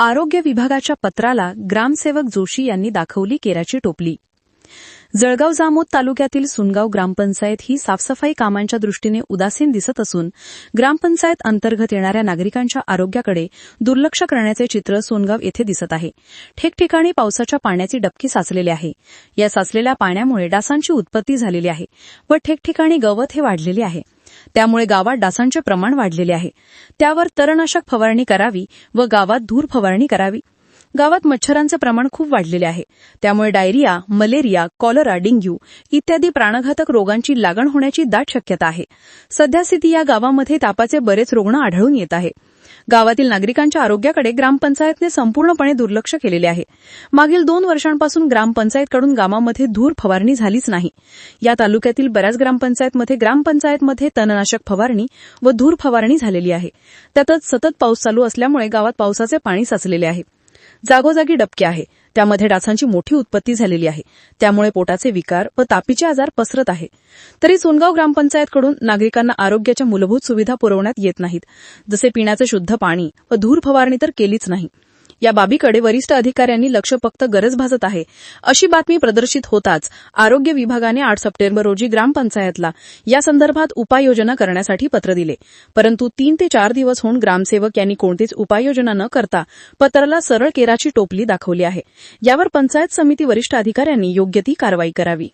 आरोग्य विभागाच्या पत्राला ग्रामसेवक जोशी यांनी दाखवली केराची टोपली. जळगाव जामोद तालुक्यातील सुनगाव ग्रामपंचायत ही साफसफाई कामांच्या दृष्टीने उदासीन दिसत असून ग्रामपंचायत अंतर्गत येणाऱ्या नागरिकांच्या आरोग्याकडे दुर्लक्ष करण्याचे चित्र सोनगाव येथे दिसत आहे. ठिकठिकाणी पावसाच्या पाण्याची डबकी साचलेली आहे. या साचलेल्या पाण्यामुळे डासांची उत्पत्ती झालेली आहे व ठिकठिकाणी गवत हे वाढलेले आहे. त्यामुळे गावात डासांचे प्रमाण वाढलेले आहे. त्यावर तणनाशक फवारणी करावी व गावात धूर फवारणी करावी. गावात मच्छरांचे प्रमाण खूप वाढलेले आहे. त्यामुळे डायरिया मलेरिया कॉलरा डेंग्यू इत्यादी प्राणघातक रोगांची लागण होण्याची दाट शक्यता आहे. सध्या स्थिती या गावामध्ये तापाचे बरेच रुग्ण आढळून येत आहे. गावातील नागरिकांच्या आरोग्याकडे ग्रामपंचायतने संपूर्णपणे दुर्लक्ष केलेले आहे. मागील दोन वर्षांपासून ग्रामपंचायतकडून गावामध्ये धूर फवारणी झालीच नाही. या तालुक्यातील बऱ्याच ग्रामपंचायतमध्ये ग्रामपंचायतमध्ये तणनाशक फवारणी व धूर फवारणी झालेली आहे. त्यातच सतत पाऊस चालू असल्यामुळे गावात पावसाचे पाणी साचलेले आहे. जागोजागी डबके आहे. त्यामध्ये डासांची मोठी उत्पत्ती झालेली आहे. त्यामुळे पोटाचे विकार व तापीचे आजार पसरत आहे. तरी सोनगाव ग्रामपंचायतकडून नागरिकांना आरोग्याच्या मूलभूत सुविधा पुरवण्यात येत नाहीत. जसे पिण्याचे शुद्ध पाणी व धूर फवारणी तर केलीच नाही. या बाबीकडे वरिष्ठ अधिकाऱ्यांनी लक्ष फक्त गरज भासत आहे. अशी बातमी प्रदर्शित होताच आरोग्य विभागाने आठ सप्टेंबर रोजी ग्रामपंचायतला या संदर्भात उपाययोजना करण्यासाठी पत्र दिले. परंतु तीन ते चार दिवस होऊन ग्रामसेवक यांनी कोणतीच उपाययोजना न करता पत्राला सरळ केराची टोपली दाखवली आहे. यावर पंचायत समिती वरिष्ठ अधिकाऱ्यांनी योग्य ती कारवाई करावी.